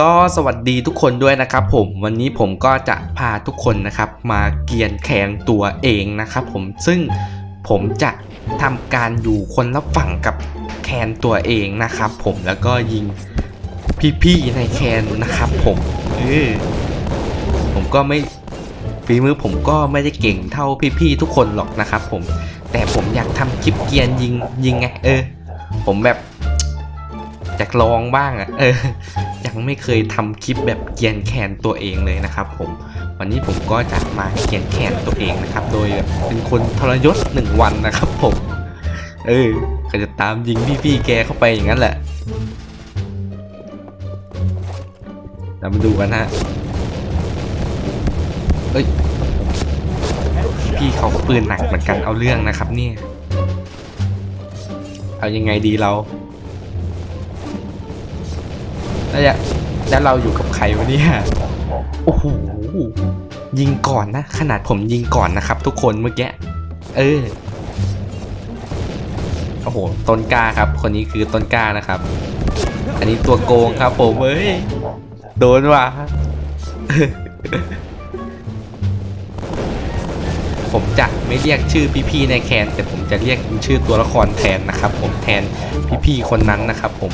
ก็สวัสดีทุกคนด้วยนะครับผมวันนี้ผมก็จะพาทุกคนนะครับ มาเกียนแคนตัวเองนะครับผมซึ่งผมจะทำการอยู่คนละฝั่งกับแคนตัวเองนะครับผมแล้วก็ยิงพี่ๆในแคนนะครับผมเออผมก็ไม่ฝีมือผมก็ไม่ได้เก่งเท่าพี่ๆทุกคนหรอกนะครับผมแต่ผมอยากทำคลิปเกียนยิงยิงไงเออ ผมแบบอยากลองบ้างอะ่ะเออ ยังไม่เคยทำคลิปแบบเกียนแคนตัวเองเลยนะครับผมวันนี้ผมก็จะมาเกียนแคนตัวเองนะครับ โดยแบบเป็นคนทรยศหนึ่งวันนะครับผม เออก็จะตามยิงพี่ๆแกเข้าไปอย่างนั้นแหละเรามาดูกันฮะเอ้ยพี่เขาปืนหนักเหมือนกันเอาเรื่องนะครับเนี่ย เอายังไงดีเรา แล้วจะแล้วเราอยู่กับใครวะเนี่ยโอ้โหยิงก่อนนะ ขนาดผมยิงก่อนนะครับ ทุกคนเมื่อกี้เออโอ้โหต้นกล้าครับ คนนี้คือต้นกล้านะครับ อันนี้ตัวโกงครับ ผมเอ้ยโดนว่ะผมจะไม่เรียกชื่อพี่ๆในแคน แต่ผมจะเรียกชื่อตัวละครแทนนะครับ ผมแทนพี่ๆคนนั้นนะครับ ผม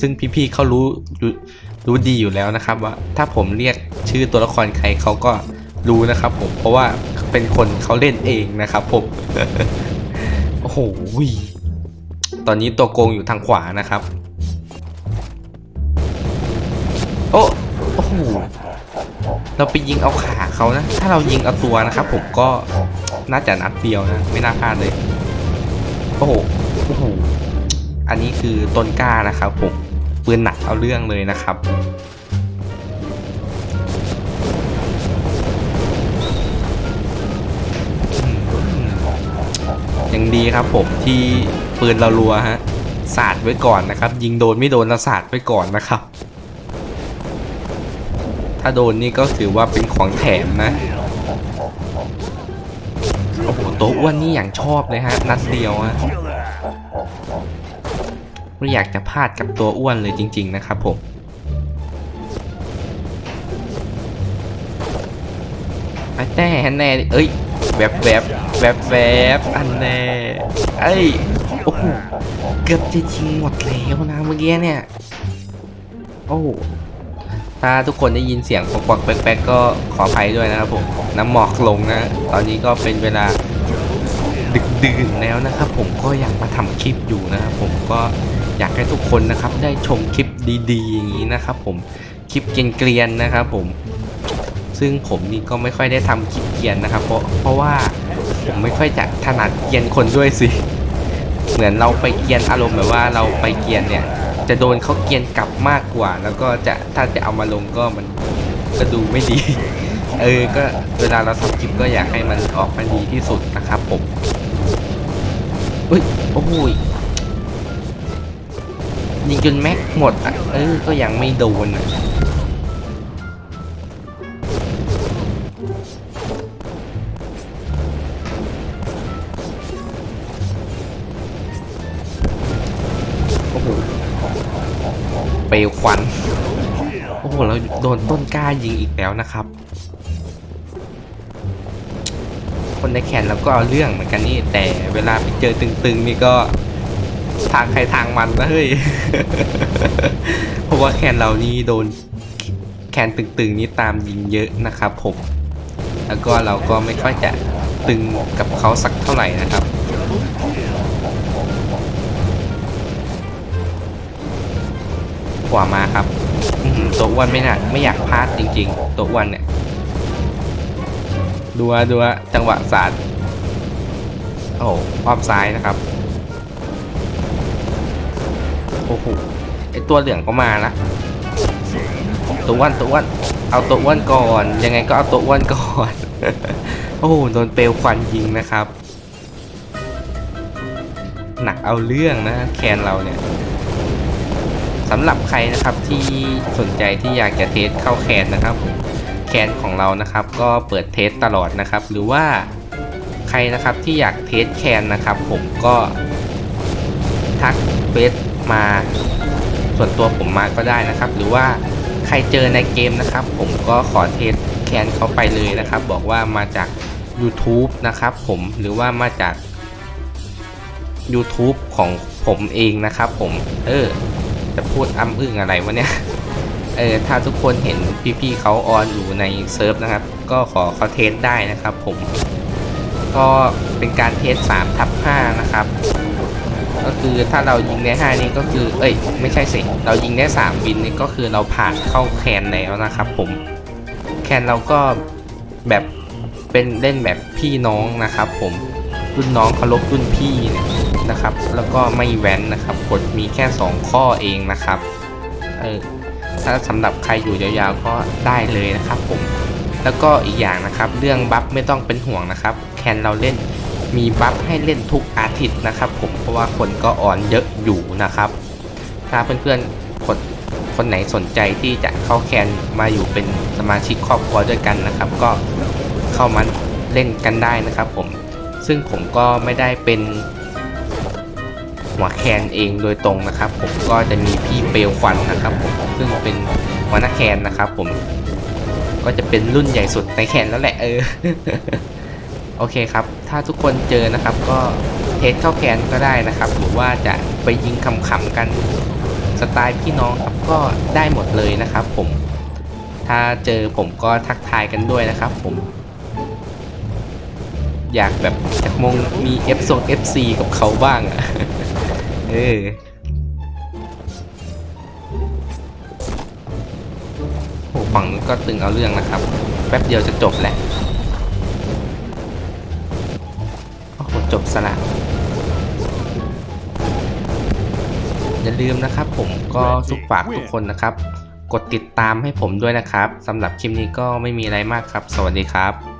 ซึ่งพี่ๆเขารู้รู้ดีอยู่แล้วนะครับ ว่าถ้าผมเรียกชื่อตัวละครใครเขาก็รู้นะครับ ผมเพราะว่าเป็นคนเขาเล่นเองนะครับ ผมโอ้โหตอนนี้ตัวโกงอยู่ทางขวานะครับ โอ้โอ้โหเราไปยิงเอาขาเขานะ ถ้าเรายิงเอาตัวนะครับ ผมก็น่าจะนัดเดียวนะ ไม่น่าพลาดเลย โอ้โห โอ้โห อันนี้คือต้นกล้านะครับผม ปืนหนักเอาเรื่องเลยนะครับยังดีครับผมที่ปืนเรารัวฮะสาดไว้ก่อนนะครับ ยิงโดนไม่โดนเราสาดไว้ก่อนนะครับ ถ้าโดนนี่ก็ถือว่าเป็นของแถมนะโอ้โหโต๊ะอ้วนนี่อย่างชอบเลยฮะ นัดเดียวฮะ ไม่อยากจะพลาดกับตัวอ้วนเลยจริง ๆ นะครับผมไอแน่แน่เอ้ยแวบแวบแวบแวบอันแน่เอ้ยโอ้โหเกือบจะยิงหมดแล้วนะเมื่อกี้เนี่ยโอ้ถ้าทุกคนได้ยินเสียงปอกแป๊กๆก็ขออภัยด้วยนะครับผมน้ำหมอกลงนะ ตอนนี้ก็เป็นเวลาดึกดื่นแล้วนะครับผมก็อยากมาทำคลิปอยู่นะครับผมก็ อยากให้ทุกคนนะครับ ได้ชมคลิปดีๆอย่างนี้นะครับ ผมคลิปเกรียนๆนะครับ ผม ซึ่งผมนี่ก็ไม่ค่อยได้ทำคลิปเกรียนนะครับ เพราะเพราะว่าผมไม่ค่อยจะถนัดเกรียนคนด้วยสิเหมือนเราไปเกรียนอารมณ์แบบว่าเราไปเกรียนเนี่ย จะโดนเขาเกรียนกลับมากกว่า แล้วก็จะถ้าจะเอามาลงก็มันก็ดูไม่ดี เออก็เวลาเราทำคลิปก็อยากให้มันออกมาดีที่สุดนะครับผมอุ้ยโอ้ย ยิงจนแม็กหมดอะเออก็ยังไม่โดนอะเปลวควันโอ้โหเราโดนต้นกล้ายิงอีกแล้วนะครับ คนในแคนเราก็เอาเรื่องเหมือนกันนี่แต่เวลาไปเจอตึงๆนี่ก็ ทางใครทางมันนะเฮ้ย เพราะว่าแคนเรานี่โดนแคนตึงๆนี่ตามยิงเยอะนะครับผม แล้วก็เราก็ไม่ค่อยจะตึงกับเขาสักเท่าไหร่นะครับขวามาครับอื้อหือตัวอ้วนไม่น่าไม่อยากพลาดจริง ๆ ตัวอ้วนเนี่ยดูอะดูอะจังหวะสาดโอ้โหอ้อมซ้ายนะครับ โอ้โหไอตัวเหลืองก็มาละตัวอ้วนตัวอ้วนเอาตัวอ้วนก่อน ยังไงก็เอาตัวอ้วนก่อน โอ้โหโดนเปลวควันยิงนะครับ หนักเอาเรื่องนะแคนเราเนี่ยสำหรับใครนะครับที่สนใจที่อยากจะเทสเข้าแคนนะครับแคนของเรานะครับ ก็เปิดเทสตลอดนะครับ หรือว่าใครนะครับที่อยากเทสแคนนะครับ ผมก็ทักเฟซ มาส่วนตัวผมมาก็ได้นะครับ หรือว่าใครเจอในเกมนะครับ ผมก็ขอเทสแคนเขาไปเลยนะครับ บอกว่ามาจาก YouTube นะครับ ผมหรือว่ามาจาก YouTube ของผมเองนะครับ ผมเออจะพูดอ้ำอึ้งอะไรวะเนี่ยเออถ้าทุกคนเห็นพี่ๆเขาออนอยู่ในเซิร์ฟนะครับ ก็ขอเขาเทสได้นะครับ ผมก็เป็นการเทส3ทับ5นะครับ ก็คือถ้าเรายิงได้5นี่ก็คือ เอ้ย ไม่ใช่สิเรายิงได้3วินนี่ก็คือเราผ่านเข้าแคนแล้วนะครับ ผมแคนเราก็แบบเป็นเล่นแบบพี่น้องนะครับ ผมรุ่นน้องเคารพรุ่นพี่นะครับ แล้วก็ไม่แว้นนะครับกฎมีแค่ 2 ข้อเองนะครับเออถ้าสำหรับใครอยู่ยาวๆก็ได้เลยนะครับผมแล้วก็อีกอย่างนะครับ เรื่องบัฟไม่ต้องเป็นห่วงนะครับ แคนเราเล่น มีบัฟให้เล่นทุกอาทิตย์นะครับ ผมเพราะว่าคนก็อ่อนเยอะอยู่นะครับ ถ้าเพื่อนๆคนคนไหนสนใจที่จะเข้าแคนมาอยู่เป็นสมาชิกครอบครัวด้วยกันนะครับ ก็เข้ามาเล่นกันได้นะครับ ผมซึ่งผมก็ไม่ได้เป็นหัวแคนเองโดยตรงนะครับ ผมก็จะมีพี่เปลวควันนะครับ ผมซึ่งเป็นหัวหน้าแคนนะครับ ผมก็จะเป็นรุ่นใหญ่สุดในแคนแล้วแหละเออ โอเคครับ ถ้าทุกคนเจอนะครับก็เทสเข้าแคนก็ได้นะครับ หรือว่าจะไปยิงขำๆกันสไตล์พี่น้องครับก็ได้หมดเลยนะครับ ผม ถ้าเจอผมก็ทักทายกันด้วยนะครับ ผม อยากแบบอยากมงมี F ส่ง FC กับเขาบ้างอะเออโอ้ฝั่งนู้นก็ตึงเอาเรื่องนะครับ แป๊บเดียวจะจบแหละ จบสละอย่าลืมนะครับผมก็ทุกฝากทุกคนนะครับ กดติดตามให้ผมด้วยนะครับสำหรับคลิปนี้ก็ไม่มีอะไรมากครับ สวัสดีครับ